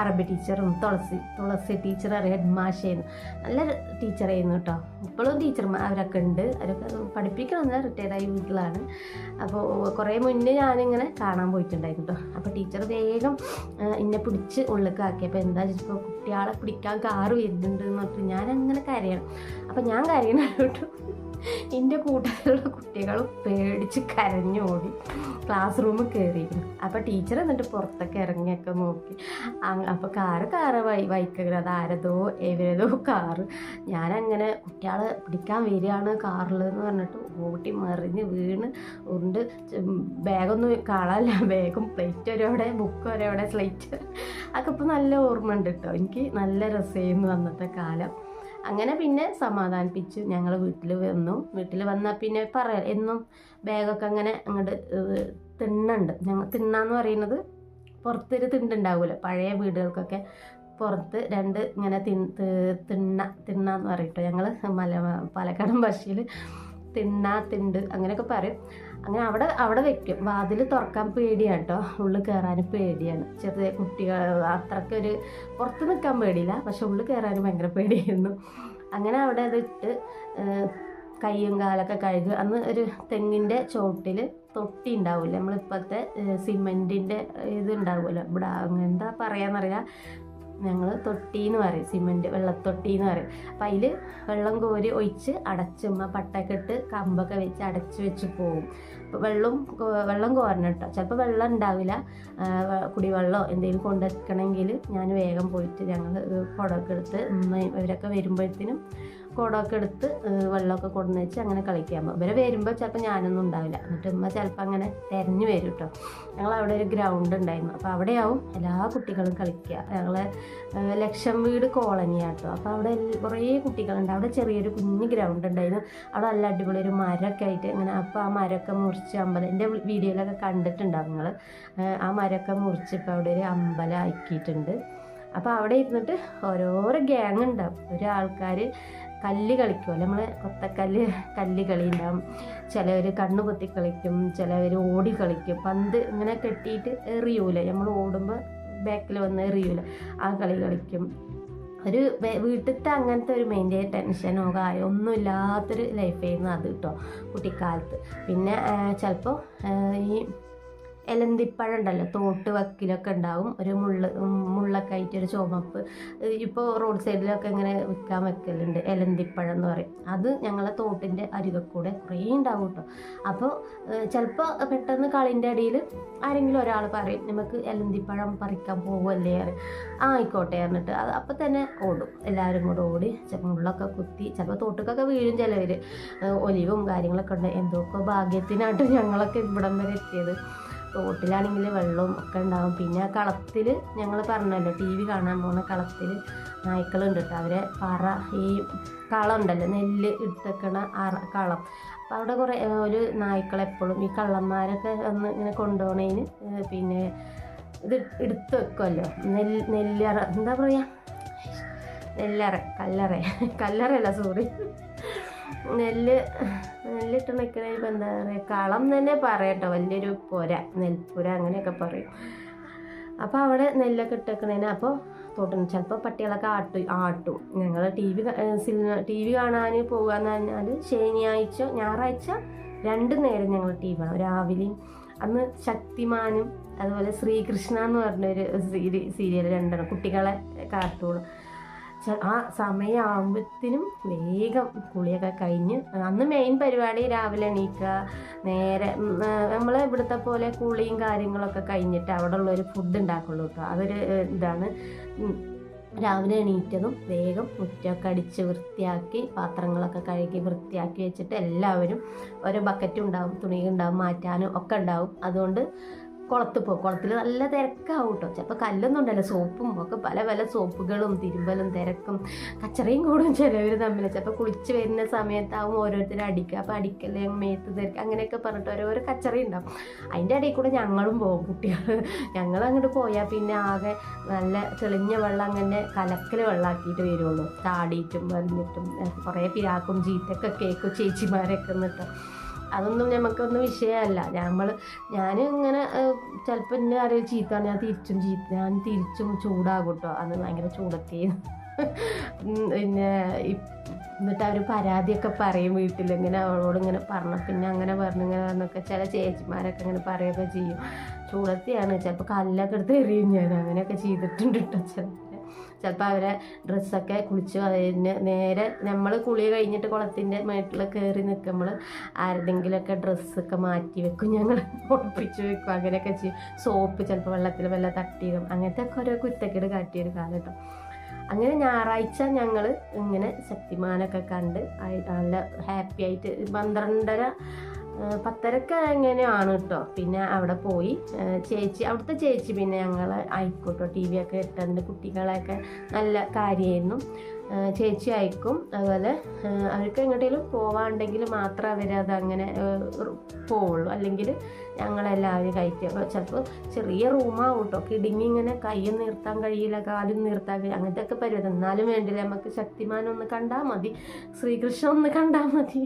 S1: അറബി ടീച്ചറും തുളസി തുളസി ടീച്ചർ ഹെഡ് മാഷായിരുന്നു നല്ല ടീച്ചറായിരുന്നു കേട്ടോ ഇപ്പോഴും ടീച്ചർമാർ അവരൊക്കെ ഉണ്ട്. അവരൊക്കെ പഠിപ്പിക്കണമെന്ന് റിട്ടയർഡായി വീട്ടിലാണ്. അപ്പോൾ കുറേ മുന്നേ ഞാനിങ്ങനെ കാണാൻ പോയിട്ടുണ്ടായിരുന്നു കേട്ടോ അപ്പോൾ ടീച്ചർ വേഗം എന്നെ പിടിച്ച് ഉള്ളിലേക്ക് ആക്കിയപ്പോൾ എന്താ വെച്ചിപ്പോൾ കുട്ടികളെ പിടിക്കാൻ കാറ് വരുന്നുണ്ട് എന്ന് പറഞ്ഞു ഞാൻ അങ്ങനെ കരയണം. അപ്പം ഞാൻ കരയണം കേട്ടു എന്റെ കൂട്ടത്തിലുള്ള കുട്ടികൾ പേടിച്ച് കരഞ്ഞോടി. ക്ലാസ് റൂമിൽ കയറിയിരുന്നു അപ്പോൾ ടീച്ചർ എന്നിട്ട് പുറത്തൊക്കെ ഇറങ്ങിയൊക്കെ നോക്കി. അപ്പോൾ കാറ് കാറ് വൈ വൈക്കങ്ങനെ അത് ആരതോ എവരതോ കാറ് ഞാനങ്ങനെ കുട്ടികളെ പിടിക്കാൻ വരികയാണ് കാറിൽ എന്ന് പറഞ്ഞിട്ട് ഓട്ടി മറിഞ്ഞ് വീണ് ഉണ്ട്. ബാഗൊന്നും കാണാനില്ല. ബാഗും പ്ലേറ്റ് ഒരവിടെ ബുക്ക് ഒരവിടെ സ്ലേറ്റ് അതൊക്കെ ഇപ്പോൾ നല്ല ഓർമ്മ ഉണ്ട് കേട്ടോ എനിക്ക് നല്ല രസമായിരുന്നു അന്നത്തെ കാലം. അങ്ങനെ പിന്നെ സമാധാനിപ്പിച്ചു. ഞങ്ങൾ വീട്ടിൽ വന്നു. വീട്ടിൽ വന്നാൽ പിന്നെ പറയാം എന്നും ബാഗൊക്കെ അങ്ങനെ അങ്ങോട്ട് തിണ്ണുണ്ട്. ഞങ്ങൾ തിണ്ണാന്ന് പറയുന്നത് പുറത്തൊരു തിണ്ടുണ്ടാവുമല്ലോ പഴയ വീടുകൾക്കൊക്കെ പുറത്ത് രണ്ട് ഇങ്ങനെ തിണ്ണ തി- തിണ്ണ എന്ന് പറയട്ടോ ഞങ്ങൾ മല പാലക്കാടൻ ഭാഷയിൽ തിണ്ണ തിണ്ട് അങ്ങനെയൊക്കെ പറയും. അങ്ങനെ അവിടെ അവിടെ വെക്കും. വാതിൽ തുറക്കാൻ പേടിയാണ് കേട്ടോ. ഉള്ളിൽ കയറാൻ പേടിയാണ്. ചെറിയ കുട്ടികൾ അത്രയ്ക്കൊരു പുറത്ത് നിൽക്കാൻ പേടിയില്ല. പക്ഷെ ഉള്ളിൽ കയറാൻ ഭയങ്കര പേടിയായിരുന്നു. അങ്ങനെ അവിടെ അതിട്ട് കയ്യും കാലൊക്കെ കഴുകി അന്ന് ഒരു തെങ്ങിന്റെ ചോട്ടിൽ തൊട്ടി ഉണ്ടാവില്ല? നമ്മളിപ്പോഴത്തെ സിമെന്റിന്റെ ഇത് ഉണ്ടാവുമല്ലോ. ഇവിടെ എന്താ എന്താ പറയാന്നറിയില്ല. ഞങ്ങൾ തൊട്ടി എന്ന് പറയും സിമെന്റ് വെള്ളത്തൊട്ടി എന്ന് പറയും. അപ്പം അതിൽ വെള്ളം കോരി ഒഴിച്ച് അടച്ചുമ്മ പട്ടൊക്കെ ഇട്ട് കമ്പൊക്കെ വെച്ച് അടച്ചു വെച്ച് പോവും. വെള്ളം വെള്ളം കോരണം കേട്ടോ. ചിലപ്പോൾ വെള്ളം ഉണ്ടാവില്ല കുടിവെള്ളമോ എന്തെങ്കിലും കൊണ്ടുവെക്കണമെങ്കിൽ ഞാൻ വേഗം പോയിട്ട് ഞങ്ങൾ കുടമൊക്കെ എടുത്ത് ഇവരൊക്കെ വരുമ്പോഴത്തേനും കുടമൊക്കെ എടുത്ത് വെള്ളമൊക്കെ കൊടുന്ന് വെച്ച് അങ്ങനെ കളിക്കാൻ പോകും. ഇവരെ വരുമ്പോൾ ചിലപ്പോൾ ഞാനൊന്നും ഉണ്ടാവില്ല. എന്നിട്ട് ഉമ്മ ചിലപ്പോൾ അങ്ങനെ തിരഞ്ഞു വരും കേട്ടോ ഞങ്ങൾ അവിടെ ഒരു ഗ്രൗണ്ട് ഉണ്ടായിരുന്നു. അപ്പോൾ അവിടെയാവും എല്ലാ കുട്ടികളും കളിക്കുക. ഞങ്ങളെ ഏ, ലക്ഷം വീട് കോളനിയാണ് കേട്ടോ അപ്പോൾ അവിടെ കുറേ കുട്ടികളുണ്ട്. അവിടെ ചെറിയൊരു കുഞ്ഞ് ഗ്രൗണ്ട് ഉണ്ടായിരുന്നു. അവിടെ നല്ല അടിപൊളി ഒരു മരമൊക്കെ ആയിട്ട് ഇങ്ങനെ അപ്പോൾ ആ മരമൊക്കെ മുറിച്ച് അമ്പലം എന്റെ വീഡിയോയിലൊക്കെ കണ്ടിട്ടുണ്ടാവും നിങ്ങൾ ആ മരമൊക്കെ മുറിച്ച് ഇപ്പോൾ അവിടെ ഒരു അമ്പലം ആക്കിയിട്ടുണ്ട്. അപ്പോൾ അവിടെ ഇരുന്നിട്ട് ഓരോരോ ഗ്യാങ് ഉണ്ടാവും. ഒരു ആൾക്കാർ കല്ല് കളിക്കുമല്ലോ നമ്മൾ കൊത്തക്കല്ല് കല്ല് കളി ഉണ്ടാവും ചിലവർ കണ്ണു പൊത്തി കളിക്കും ചിലവർ ഓടി കളിക്കും. പന്ത് ഇങ്ങനെ കെട്ടിയിട്ട് എറിയൂല. നമ്മൾ ഓടുമ്പോൾ ബാക്കിൽ വന്ന് എറിയൂല. ആ കളി കളിക്കും. ഒരു വീട്ടിലത്തെ അങ്ങനത്തെ ഒരു മെയിന്റെ ടെൻഷനോ കായോ ഒന്നും ഇല്ലാത്തൊരു ലൈഫായിരുന്നു അത് കേട്ടോ കുട്ടിക്കാലത്ത്. പിന്നെ ചിലപ്പോൾ ഈ എലന്തിപ്പഴം ഉണ്ടല്ലോ തോട്ട് വക്കിലൊക്കെ ഉണ്ടാവും. ഒരു മുള്ള മുള്ളൊക്കെ ആയിട്ട് ഒരു ചുമപ്പ് ഇപ്പോൾ റോഡ് സൈഡിലൊക്കെ ഇങ്ങനെ വിൽക്കാൻ വെക്കലുണ്ട് എലന്തിപ്പഴം എന്ന് പറയും. അത് ഞങ്ങളെ തോട്ടിന്റെ അരികക്കൂടെ കുറേ ഉണ്ടാവും കേട്ടോ അപ്പോൾ ചിലപ്പോൾ പെട്ടെന്ന് കളിന്റെ അടിയിൽ ആരെങ്കിലും ഒരാൾ പറയും നമുക്ക് എലന്തിപ്പഴം പറിക്കാൻ പോകുമല്ലേ ആ ആയിക്കോട്ടെ പറഞ്ഞിട്ട് അത് അപ്പം തന്നെ ഓടും. എല്ലാവരും കൂടെ ഓടി ചിലപ്പോൾ മുള്ളൊക്കെ കുത്തി. ചിലപ്പോൾ തോട്ടുക്കൊക്കെ വീഴും ചിലവർ ഒലിവും കാര്യങ്ങളൊക്കെ ഉണ്ട്. എന്തൊക്കെ ഭാഗ്യത്തിനായിട്ട് ഞങ്ങളൊക്കെ ഇവിടം വരെ എത്തിയത്. തോട്ടിലാണെങ്കിൽ വെള്ളവും ഒക്കെ ഉണ്ടാവും. പിന്നെ ആ കളത്തിൽ ഞങ്ങൾ പറഞ്ഞല്ലോ ടി വി കാണാൻ പോകുന്ന കളത്തിൽ നായ്ക്കളുണ്ട് കേട്ടോ. അവരെ പറ ഈ കളം ഉണ്ടല്ലോ നെല്ല് ഇട്ടേക്കണ കളം. അപ്പോൾ അവിടെ കുറേ ഒരു നായ്ക്കളെപ്പോഴും ഈ കള്ളന്മാരൊക്കെ വന്ന് ഇങ്ങനെ കൊണ്ടുപോകണതിന് പിന്നെ ഇത് എടുത്ത് വെക്കുമല്ലോ നെല്ല് നെല്ലറ എന്താ പറയുക നെല്ലറ കല്ലറ. കല്ലറയല്ല സോറി. നെല്ല് നെല്ലിട്ട് ഇപ്പം എന്താ പറയുക കളം തന്നെ പറയട്ടോ വലിയൊരു പുര നെൽപ്പുര അങ്ങനെയൊക്കെ പറയും. അപ്പോൾ അവിടെ നെല്ലൊക്കെ ഇട്ടേക്കണേന് അപ്പോൾ തോട്ടും ചിലപ്പോൾ പട്ടികളൊക്കെ ആട്ടു ആട്ടും. ഞങ്ങൾ T V cinema T V കാണാൻ പോകുകയെന്ന് പറഞ്ഞാൽ ശനിയാഴ്ച ഞായറാഴ്ച രണ്ട് നേരം ഞങ്ങൾ ടി വി കാണും. രാവിലെയും അന്ന് ശക്തിമാനും അതുപോലെ ശ്രീകൃഷ്ണ എന്ന് പറഞ്ഞൊരു സീരി സീരിയൽ രണ്ടെണ്ണം കുട്ടികളെ കാർട്ടൂൺ ആ സമയമാകുമ്പോഴത്തേനും വേഗം കുളിയൊക്കെ കഴിഞ്ഞ് അന്ന് മെയിൻ പരിപാടി രാവിലെ എണീക്കുക നേരെ നമ്മൾ ഇവിടുത്തെ പോലെ കുളിയും കാര്യങ്ങളൊക്കെ കഴിഞ്ഞിട്ട് അവിടെ ഉള്ളൊരു ഫുഡ് ഉണ്ടാക്കുള്ളൂ കേട്ടോ അതൊരു ഇതാണ്. രാവിലെ എണീറ്റതും വേഗം മുറ്റമൊക്കെ അടിച്ച് വൃത്തിയാക്കി പാത്രങ്ങളൊക്കെ കഴുകി വൃത്തിയാക്കി വെച്ചിട്ട് എല്ലാവരും ഓരോ ബക്കറ്റും ഉണ്ടാവും തുണി ഉണ്ടാവും മാറ്റാനും ഒക്കെ ഉണ്ടാവും അതുകൊണ്ട് കുളത്ത് പോകും കുളത്തിൽ നല്ല തിരക്കാവും കേട്ടോ ചിലപ്പോൾ കല്ലൊന്നും ഉണ്ടല്ലോ സോപ്പും ഒക്കെ പല പല സോപ്പുകളും തിരുമ്പലും തിരക്കും കച്ചറയും കൂടും ചിലവർ തമ്മിൽ ചിലപ്പോൾ കുളിച്ച് വരുന്ന സമയത്താവും ഓരോരുത്തർ അടിക്കുക. അപ്പോൾ അടിക്കല്ലേ മേത്ത് തിരക്കുക അങ്ങനെയൊക്കെ പറഞ്ഞിട്ട് ഓരോരോ കച്ചറ ഉണ്ടാവും. അതിന്റെ ഇടയിൽ കൂടെ ഞങ്ങളും പോകും കുട്ടികൾ ഞങ്ങൾ അങ്ങോട്ട് പോയാൽ പിന്നെ ആകെ നല്ല തെളിഞ്ഞ വെള്ളം അങ്ങനെ കലക്കൽ വെള്ളമാക്കിയിട്ട് വരുള്ളൂ. താടിയിട്ടും വലിഞ്ഞിട്ടും കുറേ പിരാക്കും ചീത്തൊക്കെ കേക്കും ചേച്ചിമാരൊക്കെ എന്നിട്ട് അതൊന്നും നമുക്കൊന്നും വിഷയമല്ല നമ്മൾ ഞാൻ ഇങ്ങനെ ചിലപ്പോൾ എന്നെ അറിയാം ചീത്ത ഞാൻ തിരിച്ചും ചീത്ത ഞാൻ തിരിച്ചും ചൂടാകും കേട്ടോ ഭയങ്കര ചൂടൊക്കെ. പിന്നെ എന്നിട്ട് അവർ പരാതിയൊക്കെ പറയും വീട്ടിൽ ഇങ്ങനെ അവളോട് ഇങ്ങനെ പറഞ്ഞു പിന്നെ അങ്ങനെ പറഞ്ഞു ഇങ്ങനെ പറഞ്ഞൊക്കെ ചില ചേച്ചിമാരൊക്കെ ഇങ്ങനെ പറയുകയൊക്കെ ചെയ്യും. ചൂടത്തിയാണ്. ചിലപ്പോൾ കല്ലൊക്കെ എടുത്ത് എറിയും ഞാൻ. അങ്ങനെയൊക്കെ ചെയ്തിട്ടുണ്ട് കേട്ടോ ചിലപ്പോൾ ചിലപ്പോൾ അവരെ ഡ്രസ്സൊക്കെ കുളിച്ചു അതിന് നേരെ നമ്മൾ കുളി കഴിഞ്ഞിട്ട് കുളത്തിന്റെ മേട്ടിൽ കയറി നിൽക്കുമ്പോൾ ആരുടെങ്കിലുമൊക്കെ ഡ്രസ്സൊക്കെ മാറ്റി വെക്കും. ഞങ്ങൾ ഒളിപ്പിച്ച് വെക്കും. അങ്ങനെയൊക്കെ ചെയ്യും. സോപ്പ് ചിലപ്പോൾ വെള്ളത്തിൽ വല്ല തട്ടിയിടും അങ്ങനത്തെ ഒക്കെ ഓരോ കുറ്റക്കേട് കാട്ടിയൊരു കാലം കേട്ടോ അങ്ങനെ ഞായറാഴ്ച ഞങ്ങൾ ഇങ്ങനെ ശക്തിമാനൊക്കെ കണ്ട് നല്ല ഹാപ്പി ആയിട്ട് പന്ത്രണ്ടര പത്തരക്ക് എങ്ങനെയാണ് കേട്ടോ പിന്നെ അവിടെ പോയി. ചേച്ചി അവിടുത്തെ ചേച്ചി പിന്നെ ഞങ്ങൾ അയക്കൂട്ടോ. ടി വി ഒക്കെ ഇട്ടുണ്ട് കുട്ടികളെയൊക്കെ നല്ല കാര്യമായിരുന്നു. ചേച്ചി അയക്കും. അതുപോലെ അവർക്ക് എങ്ങോട്ടേലും പോവാണ്ടെങ്കിൽ മാത്രം അവരത് അങ്ങനെ പോവുള്ളൂ. അല്ലെങ്കിൽ ഞങ്ങളെല്ലാവരും കയറ്റി അപ്പോൾ ചിലപ്പോൾ ചെറിയ റൂമാവും കേട്ടോ കിടുങ്ങി ഇങ്ങനെ കയ്യും നിർത്താൻ കഴിയില്ല കാലും നിർത്താൻ കഴിയില്ല അങ്ങനത്തെ ഒക്കെ പരിപാടി. എന്നാലും വേണ്ടില്ല നമുക്ക് ശക്തിമാനൊന്ന് കണ്ടാൽ മതി. ശ്രീകൃഷ്ണൻ ഒന്ന് കണ്ടാൽ മതി.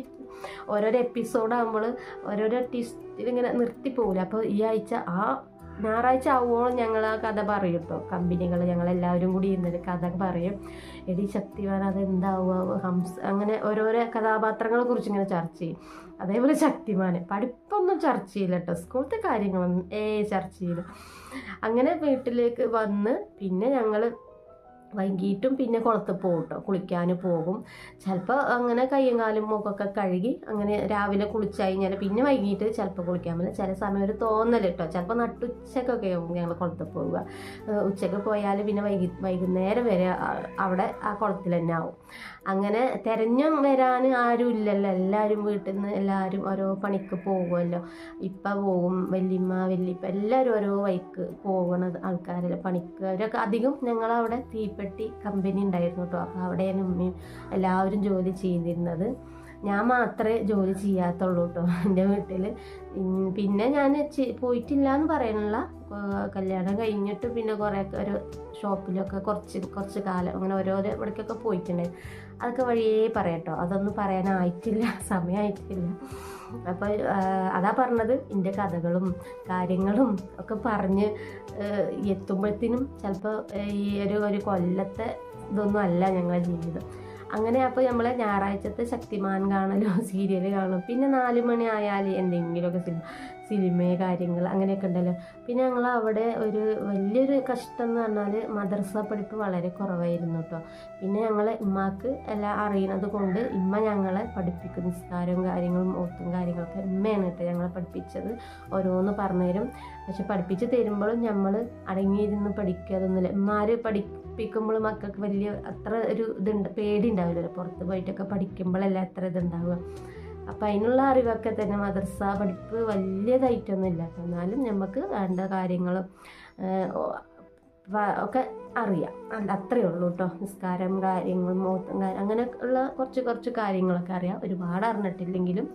S1: ഓരോരോ എപ്പിസോഡ് ആകുമ്പോൾ ഓരോരോ നിർത്തി പോകില്ല അപ്പോൾ ഈ ആഴ്ച ആ ഞായറാഴ്ച ആവുമോളം ഞങ്ങൾ ആ കഥ പറയും കേട്ടോ. കമ്പനികൾ ഞങ്ങളെല്ലാവരും കൂടി ഇരുന്നൊരു കഥ പറയും. എടി ശക്തിമാൻ അതെന്താവുക? ഹംസ അങ്ങനെ ഓരോരോ കഥാപാത്രങ്ങളെ കുറിച്ച് ഇങ്ങനെ ചർച്ച ചെയ്യും. അതേപോലെ ശക്തിമാന് പഠിപ്പൊന്നും ചർച്ച ചെയ്യില്ല കേട്ടോ. സ്കൂളത്തെ കാര്യങ്ങളൊന്നും ഏ ചർച്ച ചെയ്യില്ല. അങ്ങനെ വീട്ടിലേക്ക് വന്ന് പിന്നെ ഞങ്ങൾ വൈകിട്ടും പിന്നെ കുളത്ത് പോകും കേട്ടോ കുളിക്കാൻ പോകും. ചിലപ്പോൾ അങ്ങനെ കയ്യും കാലും മുഖമൊക്കെ കഴുകി അങ്ങനെ രാവിലെ കുളിച്ചു കഴിഞ്ഞാൽ പിന്നെ വൈകിട്ട് ചിലപ്പോൾ കുളിക്കാൻ പറ്റില്ല ചില സമയം ഒരു തോന്നൽ കേട്ടോ ചിലപ്പോൾ നട്ടുച്ചക്കൊക്കെ ആവും ഞങ്ങൾ കുളത്ത് പോവുക. ഉച്ചയ്ക്ക് പോയാൽ പിന്നെ വൈകി വൈകുന്നേരം വരെ അവിടെ ആ കുളത്തിൽ തന്നെ ആവും. അങ്ങനെ തിരഞ്ഞും വരാൻ ആരും ഇല്ലല്ലോ. എല്ലാവരും വീട്ടിൽ നിന്ന് എല്ലാവരും ഓരോ പണിക്ക് പോകുമല്ലോ ഇപ്പ പോകും വല്യമ്മ വല്യപ്പ എല്ലാവരും ഓരോ വഴിക്ക് പോകണ ആൾക്കാരല്ലേ പണിക്ക്. അവരൊക്കെ അധികം ഞങ്ങളവിടെ തീപ്പെട്ടി കമ്പനി ഉണ്ടായിരുന്നു കേട്ടോ അപ്പോൾ അവിടെയാണ് ഉമ്മയും എല്ലാവരും ജോലി ചെയ്തിരുന്നത്. ഞാൻ മാത്രമേ ജോലി ചെയ്യാത്തുള്ളൂ കേട്ടോ എന്റെ വീട്ടിൽ പിന്നെ ഞാൻ പോയിട്ടില്ല എന്ന് പറയാനുള്ള കല്യാണം കഴിഞ്ഞിട്ട് പിന്നെ കുറേ ഒരു ഷോപ്പിലൊക്കെ കുറച്ച് കുറച്ച് കാലം അങ്ങനെ ഓരോരോ ഇവിടേക്കൊക്കെ പോയിട്ടുണ്ടായി അതൊക്കെ വഴിയേ പറയട്ടോ. അതൊന്നും പറയാനായിട്ടില്ല സമയമായിട്ടില്ല അപ്പോൾ അതാ പറഞ്ഞത്. എന്റെ കഥകളും കാര്യങ്ങളും ഒക്കെ പറഞ്ഞ് എത്തുമ്പോഴത്തേനും ചിലപ്പോൾ ഈ ഒരു ഒരു കൊല്ലത്തെ ഇതൊന്നും അല്ല ഞങ്ങളുടെ ജീവിതം. അങ്ങനെ അപ്പോൾ നമ്മൾ ഞായറാഴ്ചത്തെ ശക്തിമാൻ കാണലോ സീരിയൽ കാണും. പിന്നെ നാല് മണി ആയാൽ എന്തെങ്കിലുമൊക്കെ സിനിമ. സിനിമ കാര്യങ്ങൾ അങ്ങനെയൊക്കെ ഉണ്ടല്ലോ. പിന്നെ ഞങ്ങൾ അവിടെ ഒരു വലിയൊരു കഷ്ടം എന്ന് പറഞ്ഞാൽ മദ്രസ പഠിപ്പ് വളരെ കുറവായിരുന്നു കേട്ടോ പിന്നെ ഞങ്ങൾ ഉമ്മാക്ക് എല്ലാം അറിയുന്നത് കൊണ്ട് ഇമ്മ ഞങ്ങളെ പഠിപ്പിക്കും. നിസ്കാരവും കാര്യങ്ങളും ഓത്തും കാര്യങ്ങളൊക്കെ ഉമ്മയാണ് കേട്ടോ ഞങ്ങളെ പഠിപ്പിച്ചത്. ഓരോന്ന് പറഞ്ഞുതരും. പക്ഷെ പഠിപ്പിച്ച് തരുമ്പോഴും നമ്മൾ അടങ്ങിയിരുന്ന് പഠിക്കാതൊന്നുമില്ല ഉമ്മാര് പഠിപ്പിക്കുമ്പോൾ മക്കൾക്ക് വലിയ അത്ര ഒരു ഇതുണ്ട് പേടി ഉണ്ടാവില്ലല്ലോ. പുറത്ത് പോയിട്ടൊക്കെ പഠിക്കുമ്പോഴല്ല അത്ര ഇതുണ്ടാവുക. അപ്പം അതിനുള്ള അറിവൊക്കെ തന്നെ മദ്രസ പഠിപ്പ് വലിയതായിട്ടൊന്നുമില്ല. എന്നാലും നമുക്ക് വേണ്ട കാര്യങ്ങളും ഒക്കെ അറിയാം. അത്രയേ ഉള്ളൂ കേട്ടോ നിസ്കാരം കാര്യങ്ങൾ മൂത്തം കാര്യം അങ്ങനെ ഉള്ള കുറച്ച് കുറച്ച് കാര്യങ്ങളൊക്കെ അറിയാം. ഒരുപാട് അറിഞ്ഞിട്ടില്ലെങ്കിലും.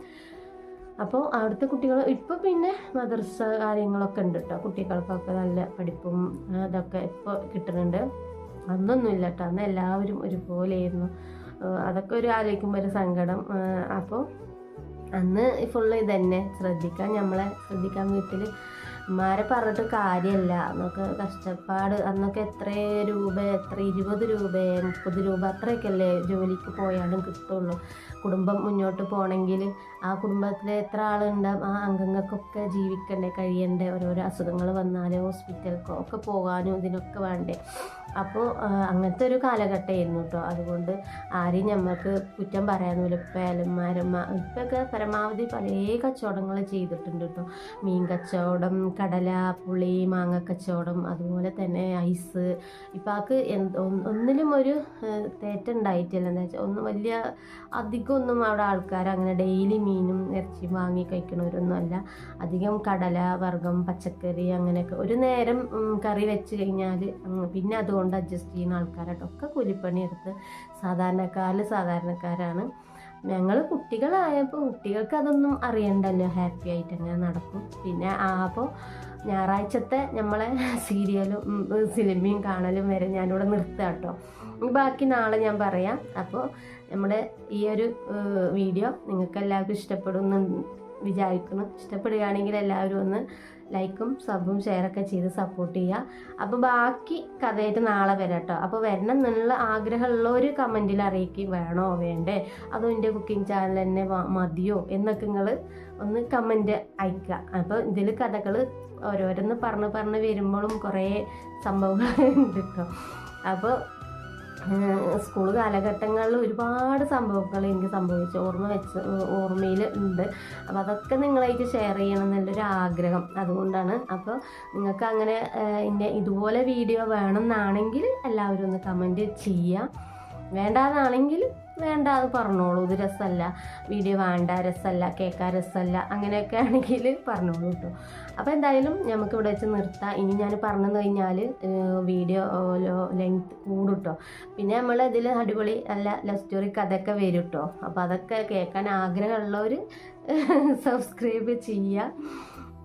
S1: അപ്പോൾ അവിടുത്തെ കുട്ടികൾ ഇപ്പോൾ പിന്നെ മദർസ കാര്യങ്ങളൊക്കെ ഉണ്ട് കേട്ടോ കുട്ടികൾക്കൊക്കെ നല്ല പഠിപ്പും അതൊക്കെ ഇപ്പോൾ കിട്ടുന്നുണ്ട്. അന്നൊന്നുമില്ല കേട്ടോ അന്ന് എല്ലാവരും ഒരുപോലെയായിരുന്നു. അതൊക്കെ ഒരു ആലോചിക്കുമ്പോൾ ഒരു സങ്കടം. അപ്പോൾ അന്ന് ഫുള്ള് ഇതന്നെ ശ്രദ്ധിക്കാൻ നമ്മളെ ശ്രദ്ധിക്കാൻ വീട്ടിൽ ഉമ്മാരെ പറഞ്ഞിട്ട് കാര്യമല്ല അന്നൊക്കെ കഷ്ടപ്പാട് അന്നൊക്കെ എത്ര രൂപ എത്ര ഇരുപത് രൂപ മുപ്പത് രൂപ അത്രയൊക്കെയല്ലേ ജോലിക്ക് പോയാലും കിട്ടുള്ളൂ. കുടുംബം മുന്നോട്ട് പോകണമെങ്കിൽ ആ കുടുംബത്തിലെ എത്ര ആളുണ്ടാവും? ആ അംഗങ്ങൾക്കൊക്കെ ജീവിക്കണ്ടേ കഴിയണ്ടേ? ഓരോരോ അസുഖങ്ങൾ വന്നാലും ഹോസ്പിറ്റലിലൊക്കെ ഒക്കെ പോകാനും ഇതിനൊക്കെ വേണ്ടേ? അപ്പോൾ അങ്ങനത്തെ ഒരു കാലഘട്ടമായിരുന്നു കേട്ടോ അതുകൊണ്ട് ആരെയും നമുക്ക് കുറ്റം പറയാനൊന്നുമില്ല പേലന്മാരമ്മ ഇപ്പൊക്കെ പരമാവധി പല കച്ചവടങ്ങൾ ചെയ്തിട്ടുണ്ട് കേട്ടോ മീൻ കച്ചവടം കടല പുളി മാങ്ങ കച്ചവടം അതുപോലെ തന്നെ ഐസ്. ഇപ്പം ആക്ക് ഒന്നിലും ഒരു തേറ്റുണ്ടായിട്ടില്ല എന്താ വെച്ചാൽ ഒന്നും വലിയ അധികം ഒന്നും അവിടെ ആൾക്കാർ അങ്ങനെ ഡെയിലി മീനും ഇറച്ചിയും വാങ്ങി കഴിക്കണവരൊന്നും അല്ല. അധികം കടല വർഗം പച്ചക്കറി അങ്ങനെയൊക്കെ ഒരു നേരം കറി വെച്ച് കഴിഞ്ഞാൽ പിന്നെ അതുകൊണ്ട് അഡ്ജസ്റ്റ് ചെയ്യുന്ന ആൾക്കാരാട്ടോ. ഒക്കെ കൂലിപ്പണി എടുത്ത് സാധാരണക്കാരിൽ സാധാരണക്കാരാണ്. ഞങ്ങൾ കുട്ടികളായപ്പോൾ കുട്ടികൾക്ക് അതൊന്നും അറിയണ്ടല്ലോ. ഹാപ്പി ആയിട്ട് അങ്ങനെ നടക്കും. പിന്നെ അപ്പോൾ ഞായറാഴ്ചത്തെ നമ്മളെ സീരിയലും സിനിമയും കാണലും വരെ ഞാനിവിടെ നിർത്തുക കേട്ടോ ബാക്കി നാളെ ഞാൻ പറയാം. അപ്പോൾ നമ്മുടെ ഈ ഒരു വീഡിയോ നിങ്ങൾക്ക് എല്ലാവർക്കും ഇഷ്ടപ്പെടുമെന്ന് വിചാരിക്കുന്നു. ഇഷ്ടപ്പെടുകയാണെങ്കിൽ എല്ലാവരും ഒന്ന് ലൈക്കും സബും ഷെയറൊക്കെ ചെയ്ത് സപ്പോർട്ട് ചെയ്യുക അപ്പോൾ ബാക്കി കഥയായിട്ട് നാളെ വരാം കേട്ടോ. അപ്പോൾ വരണം എന്നുള്ള ആഗ്രഹമുള്ള ഒരു കമന്റിൽ അറിയിക്കും വേണോ? വേണ്ടേ? അതോ എന്റെ കുക്കിംഗ് ചാനൽ തന്നെ മതിയോ? എന്നൊക്കെ നിങ്ങൾ ഒന്ന് കമന്റ് അയക്കുക. അപ്പോൾ ഇതിൽ കഥകൾ ഓരോരോന്ന് പറഞ്ഞ് പറഞ്ഞ് വരുമ്പോഴും കുറേ സംഭവങ്ങൾ ഉണ്ട് കേട്ടോ. അപ്പോൾ സ്കൂൾ കാലഘട്ടങ്ങളിൽ ഒരുപാട് സംഭവങ്ങൾ എനിക്ക് സംഭവിച്ചു. ഓർമ്മ വെച്ച് ഓർമ്മയിൽ ഉണ്ട്. അപ്പോൾ അതൊക്കെ നിങ്ങളായിട്ട് ഷെയർ ചെയ്യണം എന്നുള്ളൊരു ആഗ്രഹം. അതുകൊണ്ടാണ് അപ്പോൾ നിങ്ങൾക്ക് അങ്ങനെ ഇതുപോലെ വീഡിയോ വേണം എന്നാണെങ്കിൽ എല്ലാവരും ഒന്ന് കമന്റ് ചെയ്യുക വേണ്ടാന്നാണെങ്കിൽ വേണ്ട അത് പറഞ്ഞോളൂ. ഇത് രസമല്ല വീഡിയോ വേണ്ട രസമല്ല കേൾക്കാൻ രസമല്ല അങ്ങനെയൊക്കെ ആണെങ്കിൽ പറഞ്ഞോളൂ കേട്ടോ. അപ്പോൾ എന്തായാലും നമുക്ക് ഇവിടെ വെച്ച് നിർത്താം. ഇനി ഞാൻ പറഞ്ഞു കഴിഞ്ഞാൽ വീഡിയോ ലെങ്ത് കൂടും കേട്ടോ. പിന്നെ നമ്മൾ ഇതിൽ അടിപൊളി നല്ല ലവ് സ്റ്റോറി കഥയൊക്കെ വരും കേട്ടോ. അപ്പോൾ അതൊക്കെ കേൾക്കാൻ ആഗ്രഹമുള്ളവർ സബ്സ്ക്രൈബ് ചെയ്യുക.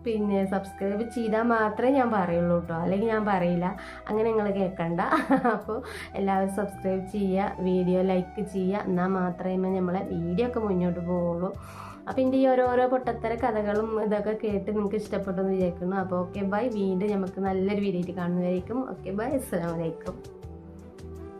S1: പിന്നെ സബ്സ്ക്രൈബ് ചെയ്താൽ മാത്രമേ ഞാൻ പറയുള്ളൂ കേട്ടോ അല്ലെങ്കിൽ ഞാൻ പറയില്ല. അങ്ങനെ നിങ്ങൾ കേൾക്കണ്ട അപ്പോൾ എല്ലാവരും സബ്സ്ക്രൈബ് ചെയ്യുക വീഡിയോ ലൈക്ക് ചെയ്യുക. എന്നാൽ മാത്രമേ നമ്മളെ വീഡിയോ ഒക്കെ മുന്നോട്ട് പോവുള്ളൂ. അപ്പോൾ എന്റെ ഈ ഓരോരോ പൊട്ടത്തര കഥകളും ഇതൊക്കെ കേട്ട് നിങ്ങൾക്ക് ഇഷ്ടപ്പെട്ടെന്ന് വിചാരിക്കുന്നു. അപ്പോൾ ഓക്കെ ബൈ വീണ്ടും നമുക്ക് നല്ലൊരു വീഡിയോ കാണുന്നതായിരിക്കും ഓക്കെ ബൈ അസ്സാം വലൈക്കും